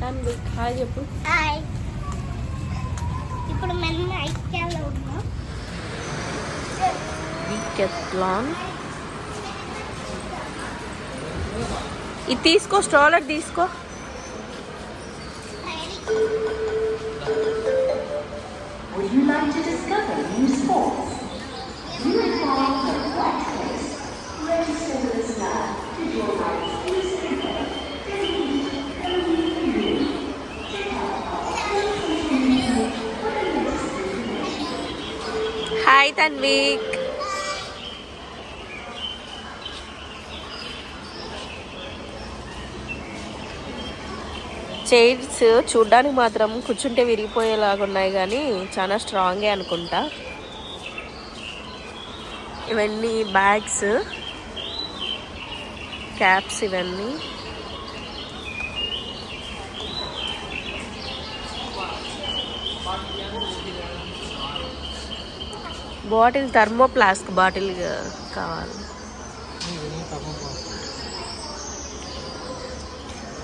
దాని హాయ్ చెప్పు హాయ్ ఇప్పుడు మనం ఐక్యాలో ఉన్నాం డికెత్లాన్ ఇది తీసుకో స్ట్రాలర్ తీసుకో Would you like to discover new sports? Do you require the correct place? Register with us now to join our Hi Tanvik chairs చూడ్డానికి మాత్రం కూర్చుంటే విరిగిపోయేలాగా ఉన్నాయి కానీ చాలా స్ట్రాంగే అనుకుంటా. ఇవన్నీ బ్యాగ్స్ క్యాప్స్ ఇవన్నీ. బాటిల్ థర్మో ప్లాస్క్ బాటిల్ కావాలి.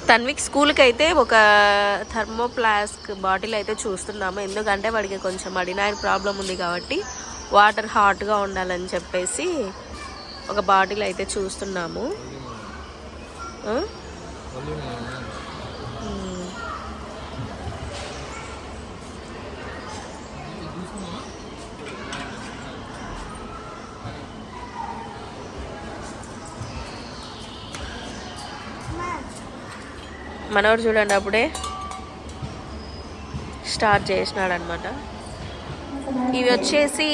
తన్విక్ స్కూల్కి అయితే ఒక థర్మో ప్లాస్క్ బాటిల్ అయితే చూస్తున్నాము. ఎందుకంటే వాడికి కొంచెం అడినాయిన్ ప్రాబ్లం ఉంది కాబట్టి వాటర్ హాట్గా ఉండాలని చెప్పేసి ఒక బాటిల్ అయితే చూస్తున్నాము. మనవరు చూడండి అప్పుడే స్టార్ట్ చేసినాడు అనమాట ఇవి వచ్చేసి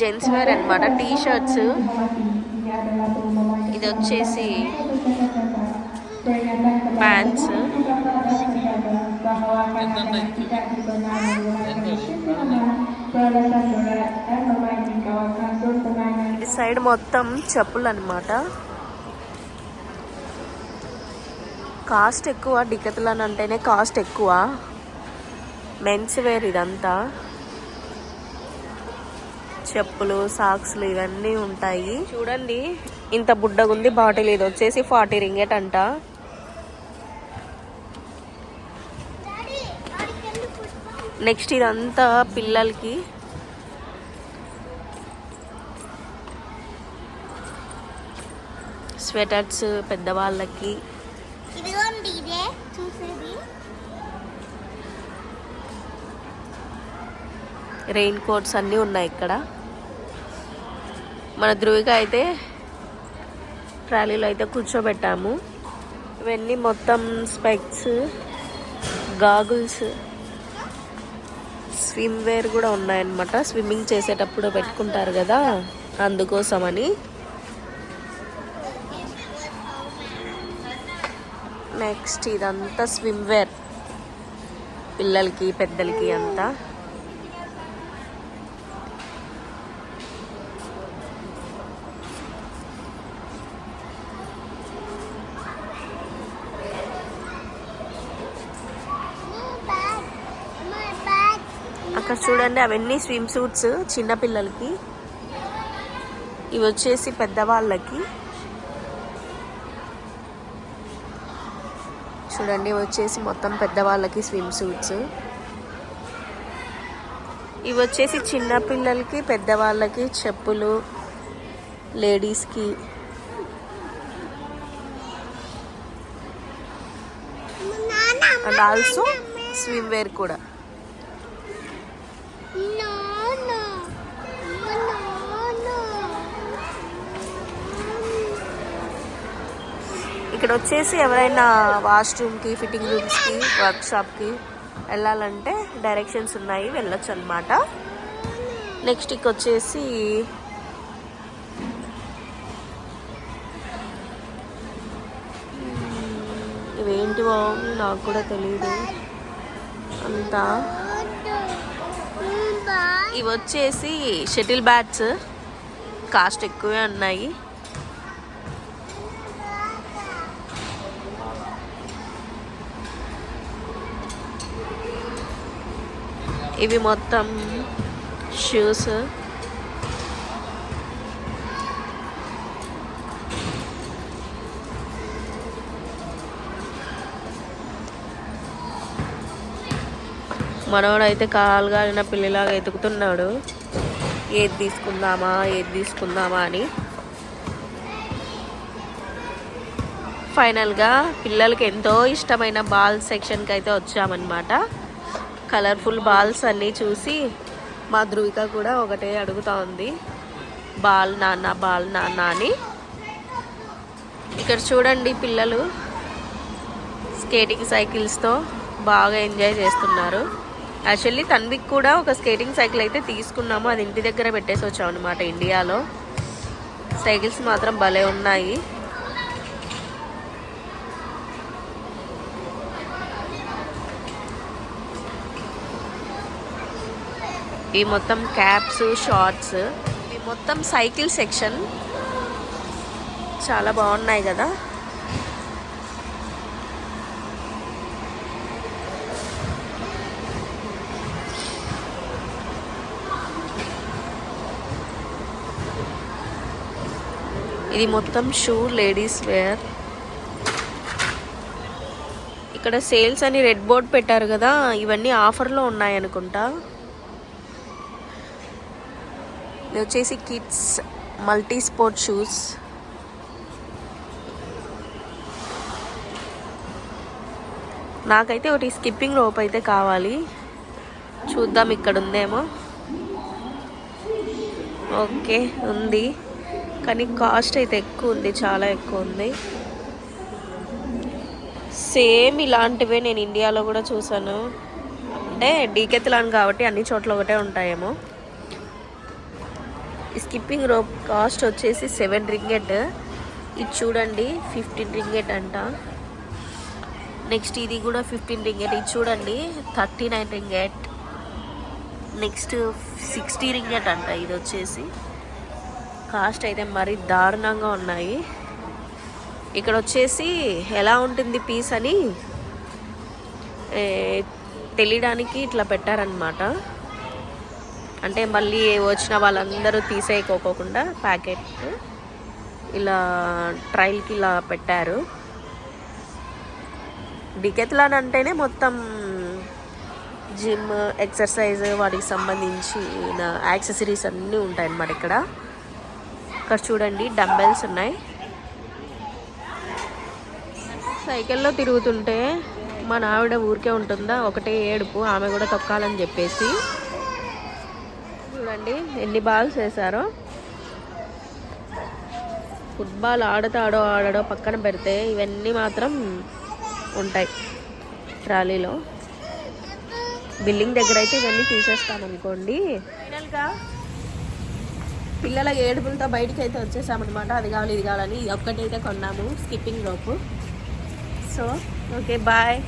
జెంట్స్ వేర్ అనమాట టీ షర్ట్స్ ఇది వచ్చేసి ప్యాంట్స్ ఇది సైడ్ మొత్తం చెప్పులు అనమాట కాస్ట్ ఎక్కువ డికెత్లాన్ అంటేనే కాస్ట్ ఎక్కువ. మెన్స్ వేర్ ఇదంతా. చెప్పులు సాక్స్లు ఇవన్నీ ఉంటాయి. చూడండి ఇంత బుడ్డగుంది బాటిల్ ఇది. వచ్చేసి ఫార్టీ రింగెట్ అంట. నెక్స్ట్ ఇదంతా పిల్లలకి. స్వెటర్స్ పెద్దవాళ్ళకి. ఇదిగోండి ఇదే చూసేది రెయిన్ కోట్స్ అన్నీ ఉన్నాయి ఇక్కడ. మన ధృవిక అయితే ట్రాలీలో అయితే కూర్చోబెట్టాము. ఇవన్నీ మొత్తం స్పెక్స్ గాగుల్స్ స్విమ్ వేర్ కూడా ఉన్నాయన్నమాట. స్విమ్మింగ్ చేసేటప్పుడు పెట్టుకుంటారు కదా అందుకోసమని. నెక్స్ట్ ఇదంతా స్విమ్ వేర్ పిల్లలకి పెద్దలకి అంతా. అక్కడ చూడండి అవన్నీ స్విమ్ సూట్స్ చిన్న పిల్లలకి. ఇవి వచ్చేసి పెద్దవాళ్ళకి. చూడండి వచ్చేసి మొత్తం పెద్దవాళ్ళకి స్విమ్ సూట్స్ ఇవి వచ్చేసి చిన్న పిల్లలకి పెద్దవాళ్ళకి చెప్పులు లేడీస్కి. అండ్ ఆల్సో స్విమ్ వేర్ కూడా ఇక్కడ వచ్చేసి ఎవరైనా వాష్రూమ్కి ఫిట్టింగ్ రూమ్స్కి వర్క్షాప్కి వెళ్ళాలంటే డైరెక్షన్స్ ఉన్నాయి వెళ్ళొచ్చు అనమాట నెక్స్ట్ ఇక వచ్చేసి ఇవేంటి ఇవేంటివో నాకు కూడా తెలియదు అంతా. ఇవి వచ్చేసి షటిల్ బ్యాట్స్ కాస్ట్ ఎక్కువే ఉన్నాయి. ఇవి మొత్తం షూస్ మనోడైతే కాలుగాలిన పిల్లిలాగా ఎతుకుతున్నాడు ఏది తీసుకుందామా ఏది తీసుకుందామా అని. ఫైనల్గా పిల్లలకి ఎంతో ఇష్టమైన బాల్ సెక్షన్కి అయితే వచ్చామన్నమాట. కలర్ఫుల్ బాల్స్ అన్నీ చూసి మా ధృవిక కూడా ఒకటే అడుగుతా ఉంది. బాల్ నాన్న బాల్ నాన్న అని. ఇక్కడ చూడండి పిల్లలు స్కేటింగ్ సైకిల్స్తో బాగా ఎంజాయ్ చేస్తున్నారు. యాక్చువల్లీ తన్విక్ కూడా ఒక స్కేటింగ్ సైకిల్ అయితే తీసుకున్నాము. అది ఇంటి దగ్గర పెట్టేసి వచ్చాం అనమాట ఇండియాలో. సైకిల్స్ మాత్రం భలే ఉన్నాయి. ఈ మొత్తం క్యాప్స్ షార్ట్స్ ఈ మొత్తం సైకిల్ సెక్షన్ చాలా బాగున్నాయి కదా. ఇది మొత్తం షూ లేడీస్ వేర్. ఇక్కడ సేల్స్ అని రెడ్ బోర్డ్ పెట్టారు కదా ఇవన్నీ ఆఫర్లో ఉన్నాయి అనుకుంటా ఇది వచ్చేసి కిడ్స్ మల్టీ స్పోర్ట్ షూస్ నాకైతే ఒకటి స్కిప్పింగ్ రోప్ అయితే కావాలి. చూద్దాం ఇక్కడ ఉందేమో ఓకే ఉంది. కానీ కాస్ట్ అయితే ఎక్కువ ఉంది చాలా ఎక్కువ ఉంది. సేమ్ ఇలాంటివే నేను ఇండియాలో కూడా చూసాను. అంటే డీకెత్లాన్ కాబట్టి అన్ని చోట్ల ఒకటే ఉంటాయేమో. ఈ స్కిప్పింగ్ రోప్ కాస్ట్ వచ్చేసి సెవెన్ రింగెట్. ఇది చూడండి ఫిఫ్టీన్ రింగెట్ అంట. నెక్స్ట్ ఇది కూడా ఫిఫ్టీన్ రింగెట్. ఇది చూడండి thirty nine ringgit. Next sixty ringgit అంట ఇది వచ్చేసి. కాస్ట్ అయితే మరీ దారుణంగా ఉన్నాయి. ఇక్కడ వచ్చేసి ఎలా ఉంటుంది పీస్ అని తెలియడానికి ఇట్లా పెట్టారనమాట అంటే మళ్ళీ వచ్చిన వాళ్ళందరూ తీసేయకోకుండా ప్యాకెట్ ఇలా ట్రైల్కి ఇలా పెట్టారు. డికెత్లాన్ అంటేనే మొత్తం జిమ్ ఎక్సర్సైజ్ వాటికి సంబంధించిన యాక్సెసరీస్ అన్నీ ఉంటాయి అన్నమాట ఇక్కడ. ఇక్కడ చూడండి డంబెల్స్ ఉన్నాయి. సైకిల్లో తిరుగుతుంటే మా ఆవిడ ఊరికే ఉంటుందా? ఒకటే ఏడుపు ఆమె కూడా తొక్కాలని చెప్పేసి. చూడండి ఎన్ని బాల్స్ వేశారో. ఫుట్బాల్ ఆడతాడో ఆడడో పక్కన పెడితే ఇవన్నీ మాత్రం ఉంటాయి ట్రాలీలో. బిల్డింగ్ దగ్గర అయితే ఇవన్నీ తీసేస్తామనుకోండి ఫైనల్గా పిల్లల ఏడుపులతో బయటికి అయితే వచ్చేసామన్నమాట. అది కావాలి ఇది కావాలని ఇది ఒక్కటైతే కొన్నాము skipping rope so okay bye